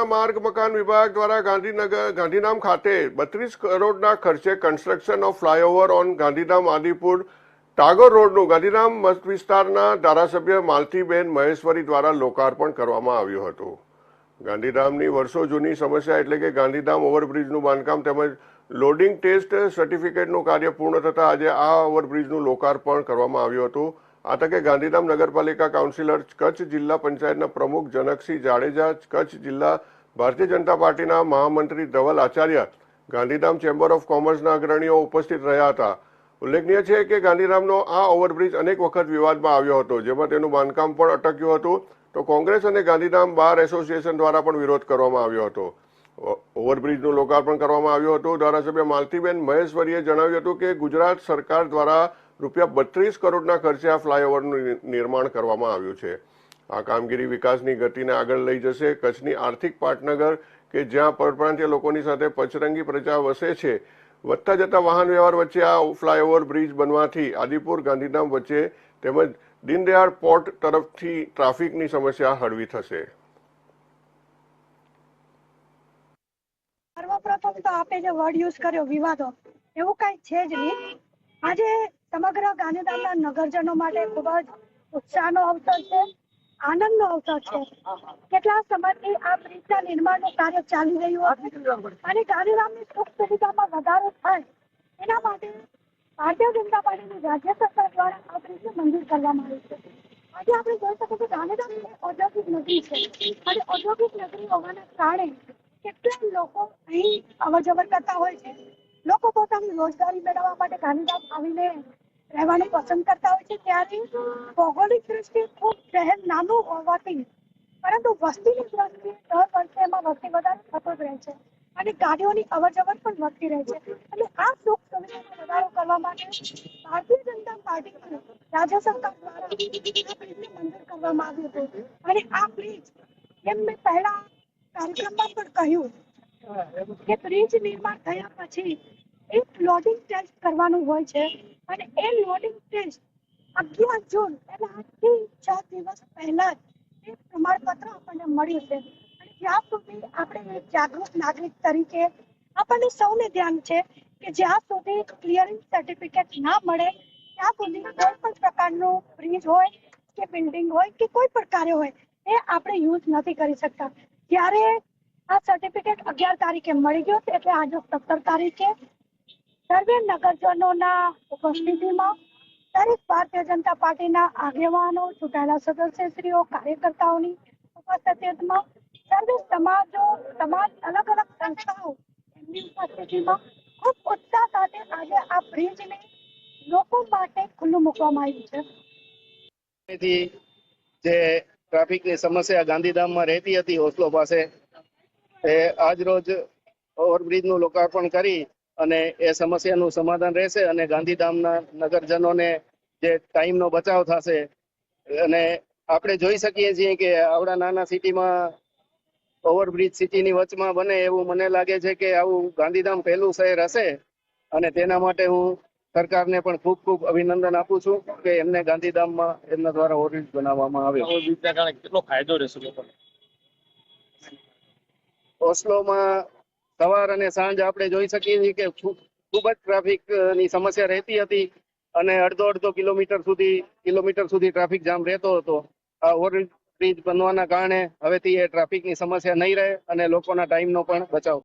રાજ્યના માર્ગ મકાન વિભાગ દ્વારા ગાંધીનગર, ગાંધીધામ ખાતે બત્રીસ કરોડના ખર્ચે construction of flyover on Gandhidham, Adipur, Tagore રોડનું ગાંધીધામ મત વિસ્તારના ધારાસભ્ય માલતીબેન મહેશ્વરી દ્વારા લોકાર્પણ કરવામાં આવ્યું હતું. ગાંધીધામની વર્ષો જૂની સમસ્યા એટલે કે ગાંધીધામ ઓવરબ્રિજનું બાંધકામ તેમજ લોડિંગ ટેસ્ટ સર્ટિફિકેટનું કાર્ય પૂર્ણ થતાં આજે આ ઓવરબ્રિજનું લોકાર્પણ કરવામાં આવ્યું હતું. આ ગાંધીધામ નગરપાલિકા કાઉન્સિલર કચ્છ જિલ્લા પંચાયતના પ્રમુખ જનકસિંહ જાડેજા કચ્છ જિલ્લા ભારતીય જનતા પાર્ટીના મહામંત્રી ધવલ આચાર્ય ગાંધીધામ ચેમ્બર ઓફ કોમર્સના અગ્રણીઓ ઉપસ્થિત રહ્યા હતા. ઉલ્લેખનીય છે કે ગાંધીધામનો આ ઓવરબ્રિજ અનેક વખત વિવાદમાં આવ્યો હતો, જેમાં તેનું બાંધકામ પણ અટક્યું હતું. તો કોંગ્રેસ અને ગાંધીધામ બાર એસોસિએશન દ્વારા પણ વિરોધ કરવામાં આવ્યો હતો. ઓવરબ્રિજનું લોકાર્પણ કરવામાં આવ્યું હતું. ધારાસભ્ય માલતીબેન મહેશ્વરીએ જણાવ્યું હતું કે ગુજરાત સરકાર દ્વારા રૂપિયા બત્રીસ કરોડના ખર્ચે આ ફ્લાયઓવરનું નિર્માણ કરવામાં આવ્યું છે. આ કામગીરી વિકાસની ગતિને આગળ લઈ જશે કચ્છની આર્થિક પાટનગર, કે જ્યાં પરપ્રાંતીય લોકોની સાથે પચરંગી પ્રજા વસે છે. વધતા જતા વાહન વ્યવહાર વચ્ચે આ ફ્લાયઓવર બ્રિજ બનવાથી આદિપુર ગાંધીધામ વચ્ચે તેમજ દીનદયાળ પોર્ટ તરફથી ટ્રાફિકની સમસ્યા હળવી થશે. સર્વપ્રથમ તો આપે જે વર્ડ યુઝ કર્યો વિવાદો, એવું કઈ છે જ નહીં. આજે સમગ્ર ગાંધીધામના નગરજનો માટે ખૂબ જ ઉત્સાહનો અવસર છે, આનંદનો અવસર છે. કેટલા સમયથી આ બ્રિજના નિર્માણનું કાર્ય ચાલી રહ્યું હતું. અને ગાંધીધામની સુખ સુવિધામાં વધારો થાય, એના માટે ભારતીય જનતા પાર્ટીની રાજ્ય સરકાર દ્વારા આ બ્રિજનું મંજૂર કરવામાં આવ્યું છે. આજે આપણે જોઈ શકીએ કે ગાંધીધામ ઔદ્યોગિક નગરી છે. અને ઔદ્યોગિક નગરી હોવાના કારણે કેટલા લોકો અહીં અવર જવર કરતા હોય છે. લોકો પોતાની રોજગારી મેળવવા માટે ગાંધીધામ આવીને રહેવાનું પસંદ કરતા હોય છે ત્યાંથી ભૌગોલિક દ્રષ્ટિએ ખૂબ શહેર નાનું હોવાથી પરંતુ વસ્તીની દ્રષ્ટિએ દર વર્ષે એમાં વસ્તી વધારો થતો જ રહે છે અને ગાડીઓની અવર જવર પણ વધતી રહે છે. એટલે આ સુખ સુવિધામાં વધારો કરવા માટે ભારતીય જનતા પાર્ટી રાજ્ય સરકાર દ્વારા બ્રિજને મંજૂર કરવામાં આવ્યું હતું. અને આ બ્રિજ એમ મેં પહેલા કાર્યક્રમમાં પણ કહ્યું કે બ્રિજ નિર્માણ થયા પછી એક લોડિંગ ટેસ્ટ કરવાનું હોય છે. અને એ લોડિંગ ટેસ્ટ અગિયાર જૂન એટલે આજથી છ દિવસ પહેલા જ એ પ્રમાણપત્ર આપણને મળ્યું છે. અને જ્યાં સુધી આપણે એક જાગૃત નાગરિક તરીકે આપણને સૌને ધ્યાન છે કે જ્યાં સુધી ક્લિયરિંગ સર્ટિફિકેટ ના મળે, ત્યાં સુધી કોઈ પણ પ્રકારનું બ્રિજ હોય કે બિલ્ડિંગ હોય કે કોઈ પણ કાર્ય હોય, એ આપણે યુઝ નથી કરી શકતા. ત્યારે આ સર્ટિફિકેટ અગિયાર તારીખે મળી ગયો એટલે આજે સત્તર તારીખે સર્વે નગરજનોના ઉપસ્થિતિમાં દરેક ભારતીય જનતા પાર્ટીના આગેવાનો, ચૂંટાયેલા સદસ્યશ્રીઓ કાર્યકર્તાઓની ઉપસ્થિતિમાં સર્વે સમાજો, સમાજ અલગ અલગ સંસ્થાઓ એમની ઉપસ્થિતિમાં ખૂબ ઉત્સાહ સાથે આજે આ બ્રિજને લોકો માટે ખુલ્લું મૂકવામાં આવ્યું છે. જે ટ્રાફિકની સમસ્યા ગાંધીધામમાં રહેતી હતી હોસ્લો પાસે, એ આજ રોજ ઓવરબ્રિજનું લોકાર્પણ કરી અને એ સમસ્યાનું સમાધાન રહેશે અને ગાંધીધામના નગરજનોને જે ટાઈમનો બચાવ થશે અને આપણે જોઈ શકીએ છીએ કે આવડા નાના સિટીમાં ઓવરબ્રિજ સિટીની વચમાં બને એવું મને લાગે છે કે આવું ગાંધીધામ પહેલું શહેર હશે. અને તેના માટે હું સરકારને પણ ખૂબ ખૂબ અભિનંદન આપું છું કે એમને ગાંધીધામમાં એમના દ્વારા ઓવરબ્રિજ બનાવવામાં આવ્યો. કેટલો ફાયદો રહેશે લોકોને? ઓસ્લોમાં સવાર અને સાંજ આપણે જોઈ શકીએ છીએ કે ખૂબ જ ટ્રાફિકની સમસ્યા રહેતી હતી અને અડધો અડધો કિલોમીટર સુધી કિલોમીટર સુધી ટ્રાફિક જામ રહેતો હતો. આ ઓવરબ્રિજ બનવાના કારણે હવેથી એ ટ્રાફિકની સમસ્યા નહીં રહે અને લોકોના ટાઈમનો પણ બચાવ